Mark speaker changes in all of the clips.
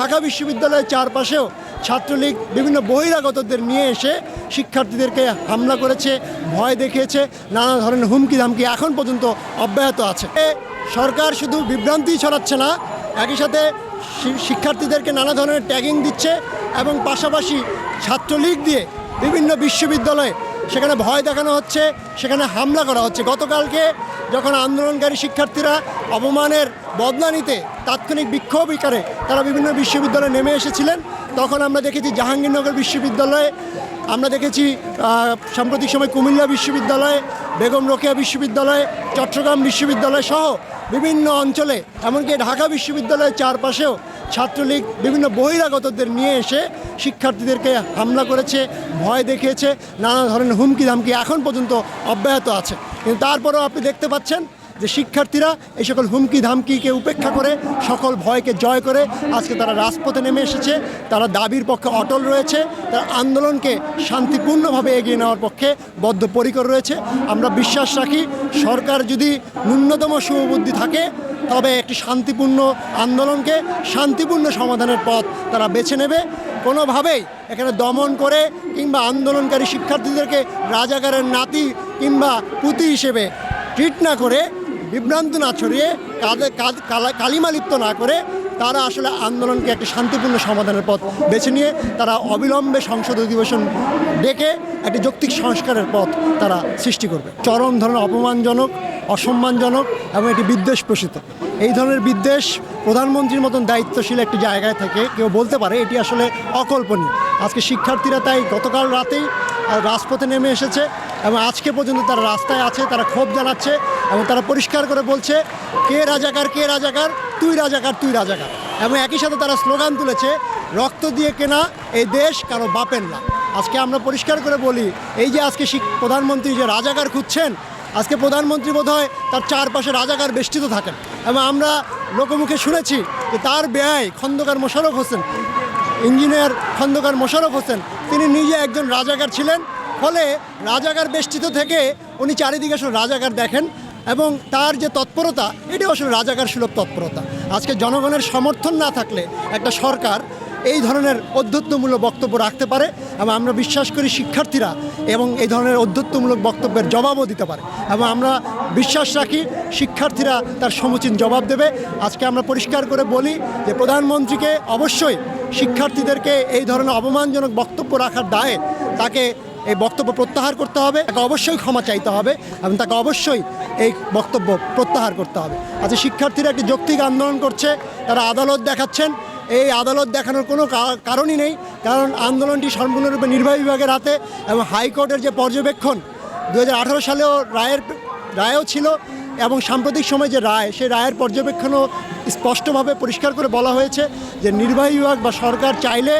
Speaker 1: ঢাকা বিশ্ববিদ্যালয়ের চারপাশেও ছাত্রলীগ বিভিন্ন বহিরাগতদের নিয়ে এসে শিক্ষার্থীদেরকে হামলা করেছে, ভয় দেখিয়েছে, নানা ধরনের হুমকি ধামকি এখন পর্যন্ত অব্যাহত আছে। সরকার শুধু বিভ্রান্তি ছড়াচ্ছে না, একই সাথে শিক্ষার্থীদেরকে নানা ধরনের ট্যাগিং দিচ্ছে এবং পাশাপাশি ছাত্রলীগ দিয়ে বিভিন্ন বিশ্ববিদ্যালয়ে সেখানে ভয় দেখানো হচ্ছে, সেখানে হামলা করা হচ্ছে। গতকালকে যখন আন্দোলনকারী শিক্ষার্থীরা অপমানের বদলা নিতে তাৎক্ষণিক বিক্ষোভ বিকারে তারা বিভিন্ন বিশ্ববিদ্যালয়ে নেমে এসেছিলেন। তখন আমরা দেখেছি জাহাঙ্গীরনগর বিশ্ববিদ্যালয়ে, আমরা দেখেছি সাম্প্রতিক সময় কুমিল্লা বিশ্ববিদ্যালয়ে, বেগম রোকেয়া বিশ্ববিদ্যালয়ে, চট্টগ্রাম বিশ্ববিদ্যালয় সহ বিভিন্ন অঞ্চলে, এমনকি ঢাকা বিশ্ববিদ্যালয়ের চারপাশেও ছাত্রলীগ বিভিন্ন বহিরাগতদের নিয়ে এসে শিক্ষার্থীদেরকে হামলা করেছে, ভয় দেখিয়েছে, নানা ধরনের হুমকি ধামকি এখন পর্যন্ত অব্যাহত আছে। কিন্তু তারপরেও আপনি দেখতে পাচ্ছেন যে শিক্ষার্থীরা এই সকল হুমকি ধামকিকে উপেক্ষা করে, সকল ভয়কে জয় করে আজকে তারা রাজপথে নেমে এসেছে। তারা দাবির পক্ষে অটল রয়েছে, তারা আন্দোলনকে শান্তিপূর্ণভাবে এগিয়ে নেওয়ার পক্ষে বদ্ধপরিকর রয়েছে। আমরা বিশ্বাস রাখি, সরকার যদি ন্যূনতম শুভবুদ্ধি থাকে, তবে একটি শান্তিপূর্ণ আন্দোলনকে শান্তিপূর্ণ সমাধানের পথ তারা বেছে নেবে। কোনোভাবেই এখানে দমন করে কিংবা আন্দোলনকারী শিক্ষার্থীদেরকে রাজাকারের নাতি কিংবা পুঁতি হিসেবে ট্রিট না করে, বিভ্রান্ত না ছড়িয়ে কালিমালিপ্ত না করে তারা আসলে আন্দোলনকে একটি শান্তিপূর্ণ সমাধানের পথ বেছে নিয়ে তারা অবিলম্বে সংসদ অধিবেশন ডেকে একটি যৌক্তিক সংস্কারের পথ তারা সৃষ্টি করবে। চরম ধরনের অপমানজনক অসম্মানজনক এবং এটি বিদ্বেষ প্রসিত। এই ধরনের বিদ্বেষ প্রধানমন্ত্রীর মতন দায়িত্বশীল একটি জায়গায় থেকে কেউ বলতে পারে, এটি আসলে অকল্পনীয়। আজকে শিক্ষার্থীরা তাই গতকাল রাতেই রাজপথে নেমে এসেছে এবং আজকে পর্যন্ত তারা রাস্তায় আছে, তারা ক্ষোভ জানাচ্ছে এবং তারা পরিষ্কার করে বলছে, কে রাজাকার কে রাজাকার? তুই রাজাকার তুই রাজাকার। এবং একই সাথে তারা স্লোগান তুলেছে, রক্ত দিয়ে কেনা এই দেশ কারও বাপের না। আজকে আমরা পরিষ্কার করে বলি, এই যে আজকে প্রধানমন্ত্রী যে রাজাকার খুঁজছেন আজকে প্রধানমন্ত্রী বোধ হয় তার চারপাশে রাজাকার বেষ্টিত থাকেন। এবং আমরা লোকমুখে শুনেছি যে তার ব্যয় খন্দকার মোশারফ হোসেন, ইঞ্জিনিয়ার খন্দকার মোশারফ হোসেন, তিনি নিজে একজন রাজাকার ছিলেন। ফলে রাজাকার বেষ্টিত থেকে উনি চারিদিকে আসলে রাজাকার দেখেন এবং তার যে তৎপরতা এটি আসলে রাজাকার সুলভ তৎপরতা। আজকে জনগণের সমর্থন না থাকলে একটা সরকার এই ধরনের অধ্যত্বমূলক বক্তব্য রাখতে পারে এবং আমরা বিশ্বাস করি শিক্ষার্থীরা এবং এই ধরনের অধ্যত্বমূলক বক্তব্যের জবাবও দিতে পারে এবং আমরা বিশ্বাস রাখি শিক্ষার্থীরা তার সমুচীন জবাব দেবে। আজকে আমরা পরিষ্কার করে বলি যে প্রধানমন্ত্রীকে অবশ্যই শিক্ষার্থীদেরকে এই ধরনের অপমানজনক বক্তব্য রাখার দায়ে তাকে এই বক্তব্য প্রত্যাহার করতে হবে, তাকে অবশ্যই ক্ষমা চাইতে হবে এবং তাকে অবশ্যই এই বক্তব্য প্রত্যাহার করতে হবে। আচ্ছা শিক্ষার্থীরা একটি যৌক্তিক আন্দোলন করছে, তারা আদালত দেখাচ্ছেন এই আদালত দেখানোর কোনো কারণই নেই, কারণ আন্দোলনটি সম্পূর্ণরূপে নির্বাহী বিভাগের হাতে এবং হাইকোর্টের যে পর্যবেক্ষণ দু হাজার আঠেরো সালেও রায়ের রায়ও ছিল এবং সাম্প্রতিক সময় যে রায়, সেই রায়ের পর্যবেক্ষণও স্পষ্টভাবে পরিষ্কার করে বলা হয়েছে যে নির্বাহী বিভাগ বা সরকার চাইলে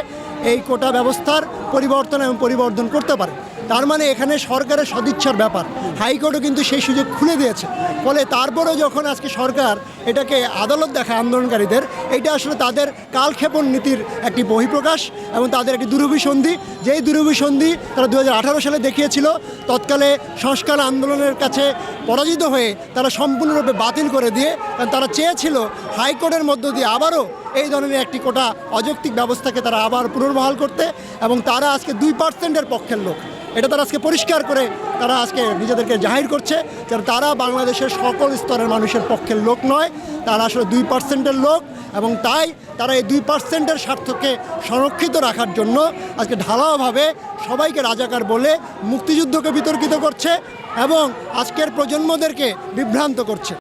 Speaker 1: এই কোটা ব্যবস্থার পরিবর্তন এবং পরিবর্ধন করতে পারে। তার মানে এখানে সরকারের সদিচ্ছার ব্যাপার। হাইকোর্টও কিন্তু সেই সুযোগ খুলে দিয়েছে। ফলে তারপরেও যখন আজকে সরকার এটাকে আদালত দেখায় আন্দোলনকারীদের, এটা আসলে তাদের কালক্ষেপণ নীতির একটি বহিঃপ্রকাশ এবং তাদের একটি দুরভিসন্ধি। যেই দুরভিসন্ধি তারা দু হাজার আঠারো সালে দেখিয়েছিল, তৎকালে সংস্কার আন্দোলনের কাছে পরাজিত হয়ে তারা সম্পূর্ণরূপে বাতিল করে দিয়ে তারা চেয়েছিল হাইকোর্টের মধ্য দিয়ে আবারও এই ধরনের একটি কোটা অযৌক্তিক ব্যবস্থাকে তারা আবার পুনর্বহাল করতে এবং তারা আজকে দুই পার্সেন্টের পক্ষের লোক। এটা তারা আজকে পরিষ্কার করে তারা আজকে নিজেদেরকে জাহির করছে যে তারা বাংলাদেশের সকল স্তরের মানুষের পক্ষের লোক নয়, তারা আসলে দুই পার্সেন্টের লোক এবং তাই তারা এই দুই পার্সেন্টের স্বার্থকে সংরক্ষিত রাখার জন্য আজকে ঢালাওভাবে সবাইকে রাজাকার বলে মুক্তিযুদ্ধকে বিতর্কিত করছে এবং আজকের প্রজন্মদেরকে বিভ্রান্ত করছে।